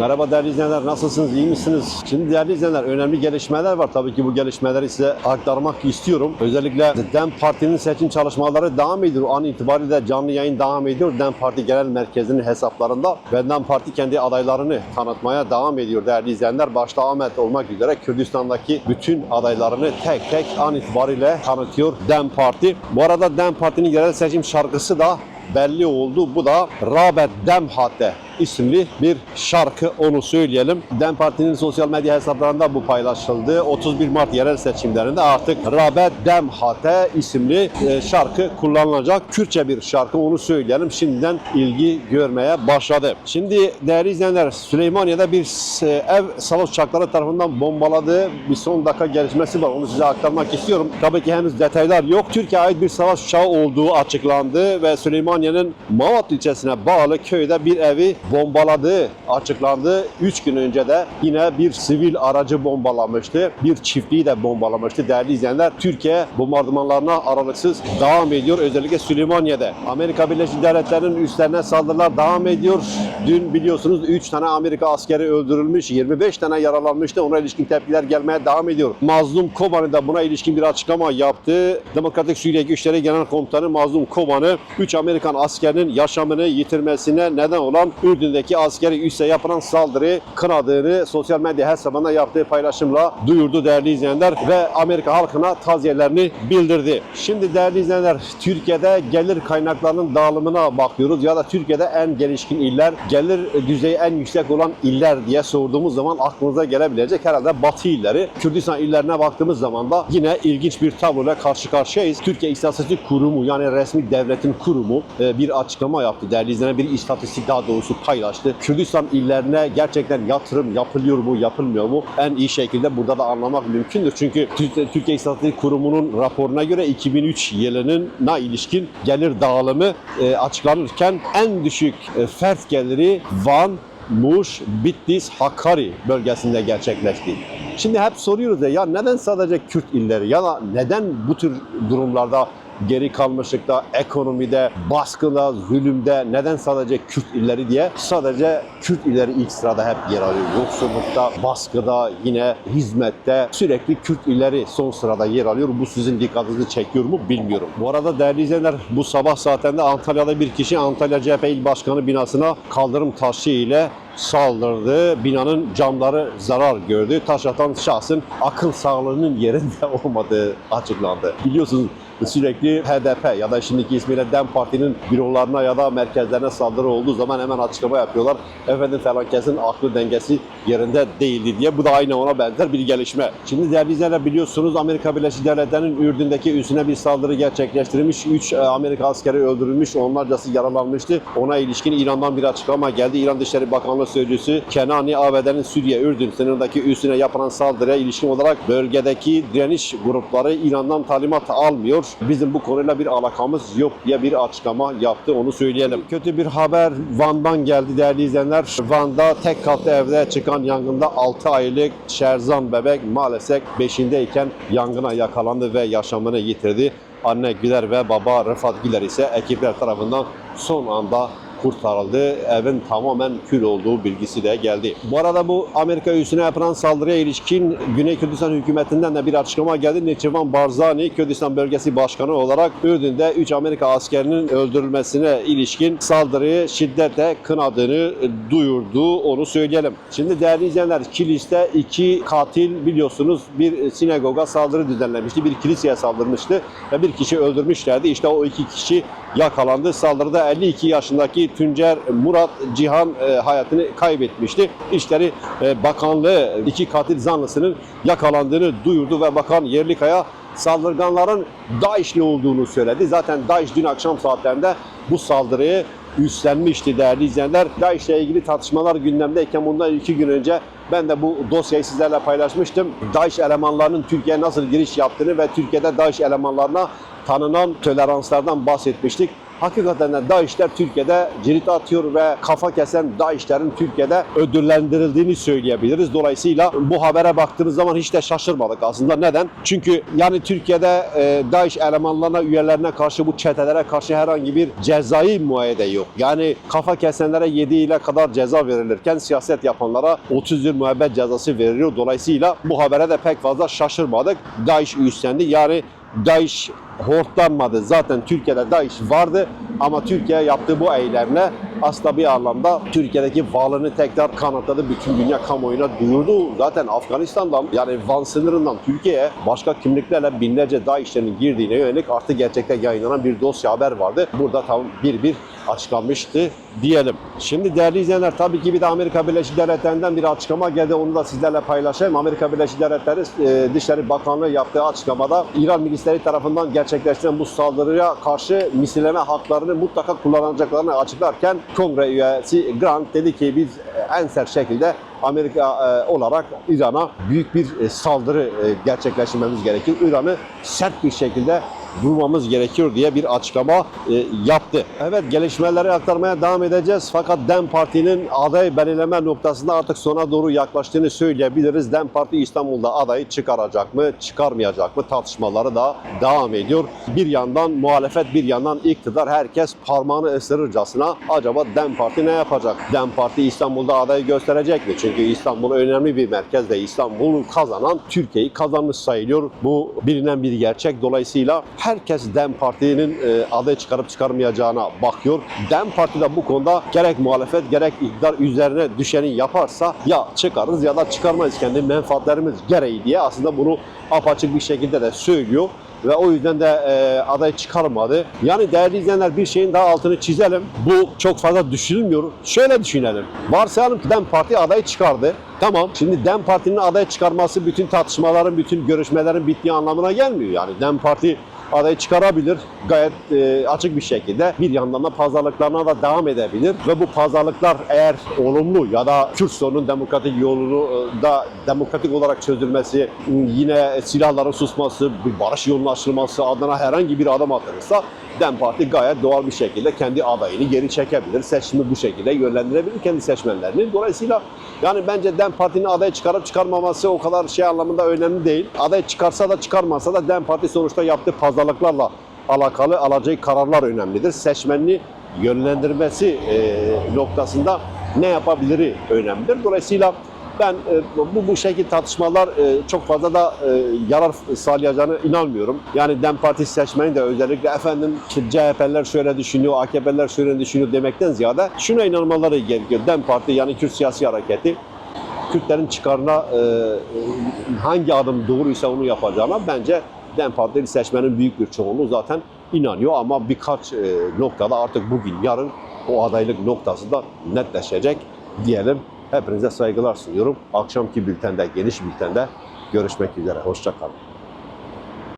Merhaba değerli izleyenler, nasılsınız, iyi misiniz? Şimdi değerli izleyenler, önemli gelişmeler var. Tabii ki bu gelişmeleri size aktarmak istiyorum. Özellikle DEM Parti'nin seçim çalışmaları devam ediyor. An itibariyle canlı yayın devam ediyor. DEM Parti Genel Merkezi'nin hesaplarında ve DEM Parti kendi adaylarını tanıtmaya devam ediyor değerli izleyenler. Başta Ahmet olmak üzere Kürdistan'daki bütün adaylarını tek tek an itibariyle tanıtıyor DEM Parti. Bu arada DEM Parti'nin yerel seçim şarkısı da belli oldu. Bu da Rabet Demhate isimli bir şarkı onu söyleyelim. DEM Parti'nin sosyal medya hesaplarında bu paylaşıldı. 31 Mart yerel seçimlerinde artık Rabet Demhate isimli e, şarkı kullanılacak. Kürtçe bir şarkı onu söyleyelim. Şimdiden ilgi görmeye başladı. Şimdi değerli izleyenler Süleymaniye'de bir e, ev savaş uçakları tarafından bombaladığı bir son dakika gelişmesi var. Onu size aktarmak istiyorum. Tabii ki henüz detaylar yok. Türkiye'ye ait bir savaş uçağı olduğu açıklandı ve Süleymaniye'nin Mavat ilçesine bağlı köyde bir evi bombaladığı açıklandı. 3 gün önce de yine bir sivil aracı bombalamıştı. Bir çiftliği de bombalamıştı değerli izleyenler. Türkiye bombardımanlarına aralıksız devam ediyor. Özellikle Süleymaniye'de. Amerika Birleşik Devletleri'nin üstlerine saldırılar devam ediyor. Dün biliyorsunuz 3 tane Amerika askeri öldürülmüş, 25 tane yaralanmıştı. Ona ilişkin tepkiler gelmeye devam ediyor. Mazlum Kobani da buna ilişkin bir açıklama yaptı. Demokratik Suriye Güçleri Genel Komutanı Mazlum Kobani 3 Amerikan askerinin yaşamını yitirmesine neden olan Ürdün'deki askeri üsse yapılan saldırıyı kınadığını sosyal medya hesabında yaptığı paylaşımla duyurdu değerli izleyenler ve Amerika halkına taziyelerini bildirdi. Şimdi değerli izleyenler Türkiye'de gelir kaynaklarının dağılımına bakıyoruz ya da Türkiye'de en gelişkin iller, gelir düzeyi en yüksek olan iller diye sorduğumuz zaman aklınıza gelebilecek herhalde Batı illeri. Kürdistan illerine baktığımız zaman da yine ilginç bir tabloyla karşı karşıyayız. Türkiye İstatistik Kurumu yani resmi devletin kurumu e, bir açıklama yaptı. Değerli izleyenler bir istatistik daha doğrusu paylaştı. Kürdistan illerine gerçekten yatırım yapılıyor mu, yapılmıyor mu? En iyi şekilde burada da anlamak mümkündür. Çünkü Tü- Türkiye İstatistik Kurumu'nun raporuna göre 2003 yılına ilişkin gelir dağılımı e, açıklanırken en düşük e, fert geliri Van, Muş, Bitlis, Hakkari bölgesinde gerçekleşti. Şimdi hep soruyoruz ya, ya neden sadece Kürt illeri ya da neden bu tür durumlarda geri kalmışlıkta, ekonomide, baskıda, zulümde neden sadece Kürt illeri diye sadece Kürt illeri ilk sırada hep yer alıyor. Yoksullukta, baskıda, yine hizmette sürekli Kürt illeri son sırada yer alıyor. Bu sizin dikkatinizi çekiyor mu bilmiyorum. Bu arada değerli izleyenler bu sabah saatinde Antalya'da bir kişi Antalya CHP İl Başkanı binasına kaldırım taşı ile saldırdı. Binanın camları zarar gördü. Taş atan şahsın akıl sağlığının yerinde olmadığı açıklandı. Biliyorsunuz sürekli HDP ya da şimdiki ismiyle DEM Parti'nin bürolarına ya da merkezlerine saldırı olduğu zaman hemen açıklama yapıyorlar. Efendim falan kesin aklı dengesi yerinde değildi diye. Bu da aynı ona benzer bir gelişme. Şimdi değerli izleyenler biliyorsunuz Amerika Birleşik Devletleri'nin Ürdün'deki üssüne bir saldırı gerçekleştirilmiş. 3 Amerika askeri öldürülmüş, onlarcası yaralanmıştı. Ona ilişkin İran'dan bir açıklama geldi. İran Dışişleri Bakanlığı Sözcüsü Kenani ABD'nin Suriye Ürdün sınırındaki üssüne yapılan saldırıya ilişkin olarak bölgedeki direniş grupları İran'dan talimat almıyor. Bizim bu konuyla bir alakamız yok diye bir açıklama yaptı onu söyleyelim. Kötü bir haber Van'dan geldi değerli izleyenler. Van'da tek katlı evde çıkan yangında 6 aylık Şerzan bebek maalesef 5'indeyken yangına yakalandı ve yaşamını yitirdi. Anne Güler ve baba Rıfat Güler ise ekipler tarafından son anda kurtarıldı. Evin tamamen kül olduğu bilgisi de geldi. Bu arada bu Amerika üssüne yapılan saldırıya ilişkin Güney Kürdistan hükümetinden de bir açıklama geldi. Neçirvan Barzani Kürdistan Bölgesi Başkanı olarak Ürdün'de 3 Amerika askerinin öldürülmesine ilişkin saldırıyı şiddetle kınadığını duyurdu. Onu söyleyelim. Şimdi değerli izleyenler Kilis'te iki katil biliyorsunuz bir sinagoga saldırı düzenlemişti. Bir kiliseye saldırmıştı ve bir kişi öldürmüşlerdi. İşte o iki kişi yakalandı. Saldırıda 52 yaşındaki Tüncer Murat Cihan e, hayatını kaybetmişti. İşleri e, Bakanlığı iki katil zanlısının yakalandığını duyurdu ve Bakan Yerlikaya saldırganların DAEŞ'li olduğunu söyledi. Zaten DAEŞ dün akşam saatlerinde bu saldırıyı üstlenmişti değerli izleyenler. DAEŞ'le ilgili tartışmalar gündemdeyken bundan iki gün önce ben de bu dosyayı sizlerle paylaşmıştım. DAEŞ elemanlarının Türkiye'ye nasıl giriş yaptığını ve Türkiye'de DAEŞ elemanlarına tanınan toleranslardan bahsetmiştik. Hakikaten de DAEŞ'ler Türkiye'de cirit atıyor ve kafa kesen DAEŞ'lerin Türkiye'de ödüllendirildiğini söyleyebiliriz. Dolayısıyla bu habere baktığınız zaman hiç de şaşırmadık aslında. Neden? Çünkü yani Türkiye'de e, DAEŞ elemanlarına, üyelerine karşı bu çetelere karşı herhangi bir cezai muayede yok. Yani kafa kesenlere 7 ile kadar ceza verilirken siyaset yapanlara 30 yıl müebbet cezası veriliyor. Dolayısıyla bu habere de pek fazla şaşırmadık. DAEŞ üstlendi. Yani DAEŞ hortlanmadı. Zaten Türkiye'de DAEŞ vardı ama Türkiye yaptığı bu eylemle aslında bir anlamda Türkiye'deki varlığını tekrar kanıtladı. Bütün dünya kamuoyuna duyurdu. Zaten Afganistan'dan yani Van sınırından Türkiye'ye başka kimliklerle binlerce DAEŞ'lerin girdiğine yönelik artık gerçekten yayınlanan bir dosya haber vardı. Burada tam bir bir açıklanmıştı diyelim. Şimdi değerli izleyenler tabii ki bir de Amerika Birleşik Devletleri'nden bir açıklama geldi. Onu da sizlerle paylaşayım. Amerika Birleşik Devletleri e, Dışişleri Bakanlığı yaptığı açıklamada İran milisleri tarafından gerçekleştirilen bu saldırıya karşı misilleme haklarını mutlaka kullanacaklarını açıklarken Kongre üyesi Grant dedi ki biz e, en sert şekilde Amerika e, olarak İran'a büyük bir e, saldırı gerçekleştirmemiz gerekiyor. İran'ı sert bir şekilde vurmamız gerekiyor diye bir açıklama e, yaptı. Evet gelişmeleri aktarmaya devam edeceğiz. Fakat DEM Parti'nin aday belirleme noktasında artık sona doğru yaklaştığını söyleyebiliriz. DEM Parti İstanbul'da adayı çıkaracak mı, çıkarmayacak mı tartışmaları da devam ediyor. Bir yandan muhalefet, bir yandan iktidar herkes parmağını ısırırcasına acaba DEM Parti ne yapacak? DEM Parti İstanbul'da adayı gösterecek mi? Çünkü İstanbul önemli bir merkez ve İstanbul'u kazanan Türkiye'yi kazanmış sayılıyor. Bu bilinen bir gerçek. Dolayısıyla herkes DEM Parti'nin e, aday çıkarıp çıkarmayacağına bakıyor. DEM Parti de bu konuda gerek muhalefet gerek iktidar üzerine düşeni yaparsa ya çıkarız ya da çıkarmayız kendi menfaatlerimiz gereği diye aslında bunu apaçık bir şekilde de söylüyor ve o yüzden de e, aday çıkarmadı. Yani değerli izleyenler bir şeyin daha altını çizelim. Bu çok fazla düşünülmüyor. Şöyle düşünelim. Varsayalım ki DEM Parti adayı çıkardı. Tamam. Şimdi DEM Parti'nin aday çıkarması bütün tartışmaların, bütün görüşmelerin bittiği anlamına gelmiyor. Yani DEM Parti adayı çıkarabilir gayet e, açık bir şekilde. Bir yandan da pazarlıklarına da devam edebilir ve bu pazarlıklar eğer olumlu ya da Kürt sorunun demokratik yolunu e, da demokratik olarak çözülmesi, yine silahların susması, bir barış yolunun açılması adına herhangi bir adım atılırsa DEM Parti gayet doğal bir şekilde kendi adayını geri çekebilir. Seçimi bu şekilde yönlendirebilir kendi seçmenlerini. Dolayısıyla yani bence DEM Parti'nin aday çıkarıp çıkarmaması o kadar şey anlamında önemli değil. Aday çıkarsa da çıkarmasa da DEM Parti sonuçta yaptığı pazarlıklarla alakalı alacağı kararlar önemlidir. Seçmenini yönlendirmesi e, noktasında ne yapabiliri önemlidir. Dolayısıyla ben e, bu bu şekil tartışmalar e, çok fazla da e, yarar sağlayacağını inanmıyorum. Yani DEM Parti seçmeni de özellikle efendim CHP'ler şöyle düşünüyor, AKP'ler şöyle düşünüyor demekten ziyade şuna inanmaları gerekiyor. DEM Parti yani Kürt siyasi hareketi Kürtlerin çıkarına e, hangi adım doğruysa onu yapacağına bence DEM Partili seçmenin büyük bir çoğunluğu zaten inanıyor ama birkaç e, noktada artık bugün yarın o adaylık noktası da netleşecek diyelim. Hepinize saygılar sunuyorum. Akşamki bültende, geniş bültende görüşmek üzere. Hoşçakalın.